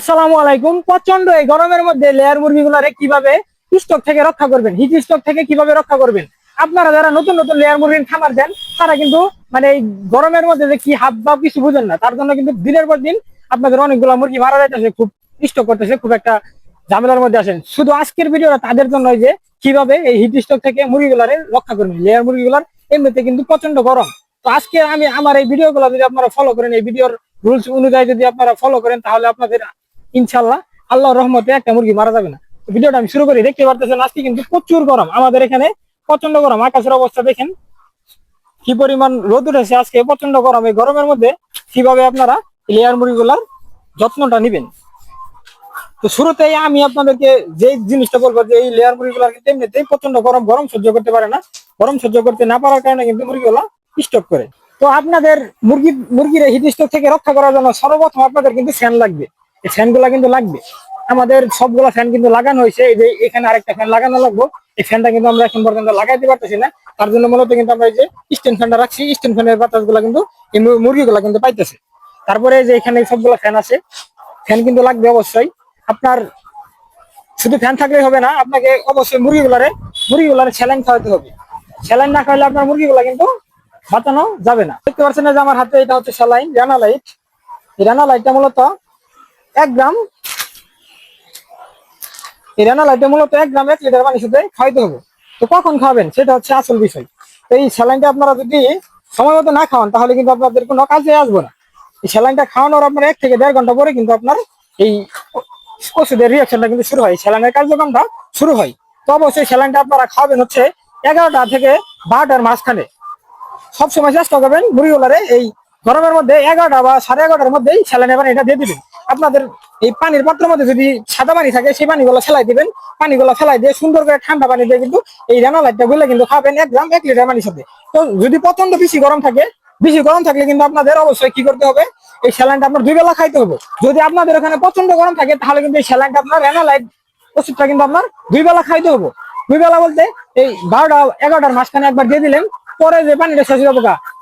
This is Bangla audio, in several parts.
আসসালামু আলাইকুম। প্রচণ্ড এই গরমের মধ্যে লেয়ার মুরগিগুলারে কীভাবে স্টক থেকে রক্ষা করবেন? হিট স্টক থেকে কীভাবে রক্ষা করবেন? আপনারা যারা নতুন নতুন লেয়ার মুরগির খামার দেন, তারা কিন্তু মানে এই গরমের মধ্যে যে কি হাব ভাব কিছু বুঝেন না। তার জন্য কিন্তু দিনের পর দিন আপনাদের অনেকগুলো মুরগি মারা যাইতেছে, খুব স্টক করতেছে, খুব একটা ঝামেলার মধ্যে আসেন শুধু আজকের ভিডিওটা তাদের জন্য যে, কীভাবে এই হিট স্টক থেকে মুরগিগুলারে রক্ষা করবেন। লেয়ার মুরগিগুলার এমনিতে কিন্তু প্রচণ্ড গরম। তো আজকে আমি, আমার এই ভিডিওগুলো যদি আপনারা ফলো করেন, এই ভিডিওর রুলস অনুযায়ী যদি আপনারা ফলো করেন, তাহলে আপনাদের ইনশাল্লাহ আল্লাহর রহমতে একটা মুরগি মারা যাবে না। ভিডিওটা আমি শুরু করি দেখতে পারতেছেন আজকে কিন্তু প্রচুর গরম। আমাদের এখানে প্রচণ্ড গরম, আকাশের অবস্থা দেখেন কি পরিমাণ রোদ উঠেছে আজকে প্রচণ্ড গরম। এই গরমের মধ্যে কীভাবে আপনারা লেয়ার মুরগিগুলার যত্নটা নিবেন? তো শুরুতেই আমি আপনাদেরকে যে জিনিসটা বলব যে এই লেয়ার মুরগিগুলার কিন্তু এমনিতেই প্রচণ্ড গরম গরম সহ্য করতে পারে না। গরম সহ্য করতে না পারার কারণে কিন্তু মুরগিগুলা স্টক করে। তো আপনাদের মুরগি, মুরগির স্টক থেকে রক্ষা করার জন্য সর্বপ্রথম আপনাদের কিন্তু ফ্যান লাগবে। এই ফ্যানগুলা কিন্তু লাগবে। আমাদের সবগুলা ফ্যান কিন্তু লাগানো হয়েছে, এই যে এখানে আরেকটা ফ্যান লাগানো লাগবে। এই ফ্যানটা কিন্তু আমরা এখন পর্যন্ত লাগাইতে পারতেছি না। তার জন্য মূলত কিন্তু আমরা এই যে স্ট্যান্ড ফ্যানটা রাখছি। স্ট্যান্ড ফ্যানের বাতাসগুলা কিন্তু এই মুর- মুরগিগুলা কিন্তু পাইতেছে। তারপরে যে এখানে সবগুলা ফ্যান আছে, ফ্যান কিন্তু লাগবে অবশ্যই। আপনার শুধু ফ্যান থাকলেই হবে না, আপনাকে অবশ্যই মুরগিগুলারে মুরগিগুলারে স্যালাইন খাওয়াতে হবে। স্যালাইন না খাওয়ালে আপনার মুরগিগুলা কিন্তু বাঁচানো যাবে না। দেখতে পাচ্ছেন যে আমার হাতে এটা হচ্ছে স্যালাইন রানা লাইট এই রানা লাইটটা মূলত এক গ্রাম। এই রানা লাইটটা মূলত এক গ্রাম এক লিটার পানি সাথে খাওয়াইতে হবে। তো কখন খাবেন? সেটা হচ্ছে আসল বিষয়। এই স্যালাইনটা আপনারা যদি সময় মতো না খাওয়ান, তাহলে কিন্তু আপনাদের কোনো কাজে আসবে না। এই স্যালাইনটা খাওয়ানোর আপনার এক থেকে দেড় ঘণ্টা পরে কিন্তু আপনার এই রিয়াকশনটা কিন্তু শুরু হয়। স্যালাইনের কার্যক্রমটা শুরু হয়। তো অবশ্যই স্যালাইনটা আপনারা খাওয়াবেন হচ্ছে এগারোটা থেকে বারোটার মাঝখানে। সবসময় চেষ্টা করবেন মুড়িগুলারে এই গরমের মধ্যে এগারোটা বা সাড়ে এগারোটার মধ্যেই স্যালাইনের পানিটা দিয়ে দিবেন। আপনাদের এই পানির পাত্রের মধ্যে যদি সাদা পানি থাকে, সেই পানিগুলো ফেলাই দিবেন। পানিগুলো ফেলাই দিয়ে সুন্দর করে ঠান্ডা পানি দিয়ে কিন্তু এই রানা লাইটটা কিন্তু খাবেন এক গ্রাম এক লিটার পানির সাথে। তো যদি প্রচণ্ড বেশি গরম থাকে, বেশি গরম থাকলে কিন্তু আপনাদের অবশ্যই কি করতে হবে? এই স্যালাইনটা আপনার দুই বেলা খাইতে হবে। যদি আপনাদের ওখানে প্রচণ্ড গরম থাকে, তাহলে কিন্তু এই স্যালাইনটা আপনার রানা লাইট ওষুধটা কিন্তু আপনার দুই বেলা খাইতে হবে। দুই বেলা বলতে এই বারোটা, এগারোটার মাঝখানে একবার দিয়ে দিলেন, পরে যে পানিটা শেষ হয়ে যাব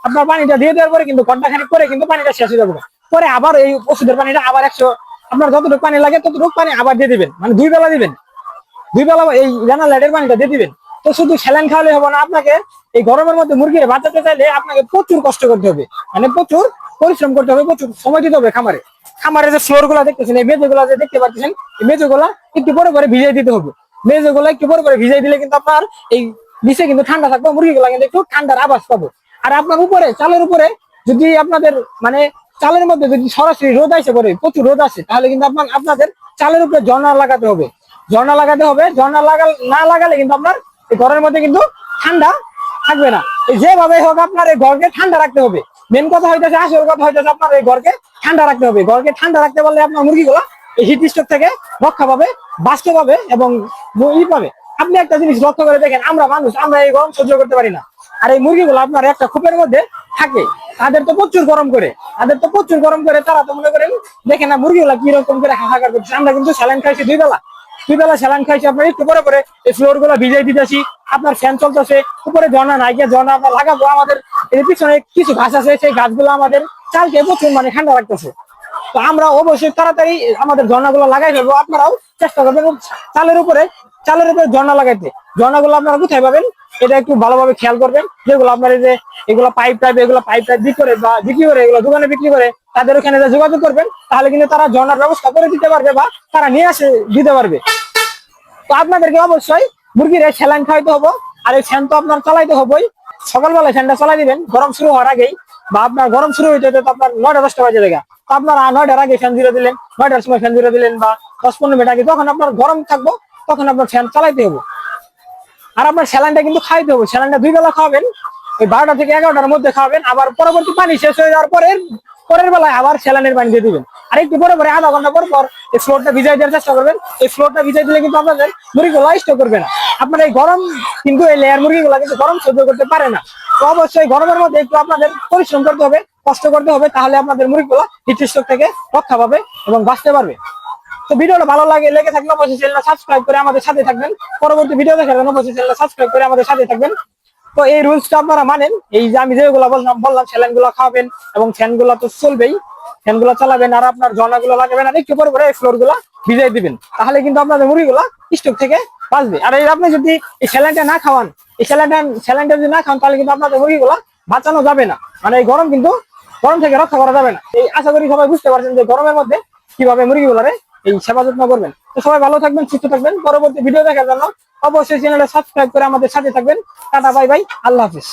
আপনার পানিটা দিয়ে দেওয়ার পরে কিন্তু ঘণ্টা খানিক পরে কিন্তু পানিটা শেষ হয়ে যাব। পরে আবার এই ওষুধের পানিটা আবার একশো, আপনার যতটুকু পানি লাগে ততটুকু পানি আবার দিয়ে দিবেন। মানে দুই বেলা দিবেন। দুই বেলা এই রানা লাইটের পানিটা দিয়ে দিবেন। তো শুধু স্যালাইন খাওয়ালে হবে না, আপনাকে এই গরমের মধ্যে মুরগির বাঁচাতে চাইলে আপনাকে প্রচুর কষ্ট করতে হবে। মানে প্রচুর পরিশ্রম করতে হবে, প্রচুর সময় দিতে হবে খামারে। খামারে যে ফ্লোরগুলা দেখতেছেন, এই মেজো গুলা যে দেখতে পাচ্ছেন এই মেজো গুলা একটু পরে পরে ভিজিয়ে দিতে হবে। মেজো গুলা একটু পরে পরে ভিজিয়ে দিলে কিন্তু আপনার এই নিচে কিন্তু ঠান্ডা থাকবে, মুরগিগুলা কিন্তু একটু ঠান্ডার আবাস পাবো। আর আপনার উপরে, চালের উপরে যদি আপনাদের মানে চালের মধ্যে যদি সরাসরি রোদ আসে পরে, প্রচুর রোদ আসে, তাহলে কিন্তু আপনার, আপনাদের চালের উপরে ঝর্ণা লাগাতে হবে। ঝর্ণা লাগাতে হবে, ঝর্ণা লাগাল, না লাগালে কিন্তু আপনার এই ঘরের মধ্যে কিন্তু ঠান্ডা থাকবে না। যেভাবে হোক আপনার এই ঘরকে ঠান্ডা রাখতে হবে। মেন কথা হইতেছে, আসল কথা হইতেছে আপনার এই ঘরকে ঠান্ডা রাখতে হবে। ঘরকে ঠান্ডা রাখতে পারলে আপনার মুরগিগুলো এই হিট স্ট্রোক থেকে রক্ষা পাবে, বাঁচতে পাবে এবং ই পাবে। আপনি একটা জিনিস লক্ষ্য করে দেখেন, আমরা মানুষ, আমরা এই গরম সহ্য করতে পারি না। আর এই মুরগিগুলো আপনার একটা খোপের মধ্যে থাকে। তাদের তো প্রচুর গরম করে, তাদের তো প্রচুর গরম করে, তারা তো মনে করেন দেখেন না মুরগিগুলা কীরকম করে হাহাকার করছে আমরা কিন্তু স্যালাইন খাইছি দুই বেলা। দুই বেলা স্যালাইন খাইছি, আপনার একটু পরে পরে এই ফ্লোরগুলো ভিজাই দিতেছি, আপনার ফ্যান চলতেছে, উপরে ঝর্ণা নাই গিয়ে ঝর্ণা আমরা লাগাবো আমাদের, এর পিছনে কিছু ঘাস আছে, সেই গাছগুলো আমাদের চালকে প্রচুর মানে ঠান্ডা রাখতেছে। তো আমরা অবশ্যই তাড়াতাড়ি আমাদের ঝর্ণা ঝর্ণাগুলো লাগাই ফেলব, আপনারাও চেষ্টা করবেন চালের উপরে চালের উপরে ঝর্ণা লাগাইতে। ঝর্ণাগুলো আপনারা কোথায় পাবেন? এটা একটু ভালোভাবে খেয়াল করবেন। যেগুলো আপনার এই যে, এগুলো পাইপ টাইপ এগুলো পাইপ টাইপ বিক্রি করে বা বিক্রি করে, এগুলো দোকানে বিক্রি করে, তাদের ওখানে যোগাযোগ করবেন, তাহলে কিন্তু তারা ঝর্ণার ব্যবস্থা করে দিতে পারবে বা তারা নিয়ে আসে, দিতে পারবে। তো আপনাদেরকে অবশ্যই মুরগির এই স্যালাইন খাওয়াইতে হব, আর এই ফ্যান তো আপনার চালাইতে হবোই। সকালবেলা ফ্যানটা চালাই দিবেন, গরম শুরু হওয়ার আগেই, বা আপনার গরম শুরু হইতে হইতে তো আপনার নয়টা, দশটা বাজে দেখা তো আপনার নয়টার আগে ফ্যান জিরো দিলেন, নয়টার সময় ফ্যান জিরো দিলেন বা দশ পনেরো মিনিট আগে তখন আপনার গরম থাকব, তখন আপনার ফ্যান চালাইতে হব। আর আপনার স্যালাইনটা কিন্তু খাইতে হবে স্যালাইনটা দুই বেলা খাওয়াবেন ওই বারোটা থেকে এগারোটার মধ্যে খাওয়াবেন আবার পরবর্তী পানি শেষ হয়ে যাওয়ার পরে পরের বেলায় আবার স্যালাইনের পানি দিয়ে দিবেন। আর একটু পরে পরে আধা ঘণ্টা পর পর এই ফ্লোরটা ভিজাই দেওয়ার চেষ্টা করবেন। এই ফ্লোরটা ভিজাই দিলে কিন্তু আপনাদের মুরগিগুলো স্টক করবে না। আপনার এই গরম কিন্তু এই লেয়ার মুরগিগুলো কিন্তু গরম সহ্য করতে পারে না। তো অবশ্যই গরমের মধ্যে একটু আপনাদের পরিশ্রম করতে হবে, কষ্ট করতে হবে, তাহলে আপনাদের মুরগিগুলো হিট স্ট্রোক থেকে রক্ষা পাবে এবং বাঁচতে পারবে। তো ভিডিওটা ভালো লাগে, লেগে থাকলে অবশ্যই চ্যানেলটা সাবস্ক্রাইব করে আমাদের সাথে থাকবেন। পরবর্তী ভিডিও দেখার জন্য অবশ্যই চ্যানেলটা সাবস্ক্রাইব করে আমাদের সাথে থাকবেন। তো এই রুলসটা আপনারা মানেন। এই যে আমি যেগুলো বললাম বললাম স্যালাইন খাওয়াবেন এবং ফ্যানগুলো তো চলবেই। ফ্যানগুলো চালাবেন আর আপনার ঝর্ণাগুলো লাগাবেন আর একটু পরে পরে ফ্লোরগুলা ভিজাই দিবেন। তাহলে কিন্তু আপনাদের মুরগিগুলা স্টোক থেকে বাঁচবে। আর এই আপনি যদি এই স্যালাইনটা না খাওয়ান, এই স্যালাইনটা স্যালাইনটা যদি না খাওয়ান, তাহলে কিন্তু আপনাদের মুরগিগুলা বাঁচানো যাবে না। মানে এই গরম কিন্তু গরম থেকে রক্ষা করা যাবে না। এই আশা করি সবাই বুঝতে পারছেন যে গরমের মধ্যে কীভাবে মুরগিগুলারে এই সেবা যত্ন করবেন। তো সবাই ভালো থাকবেন, সুস্থ থাকবেন। পরবর্তী ভিডিও দেখার জন্য অবশ্যই চ্যানেলে সাবস্ক্রাইব করে আমাদের সাথে থাকবেন। টাটা বাই বাই আল্লাহ হাফিজ।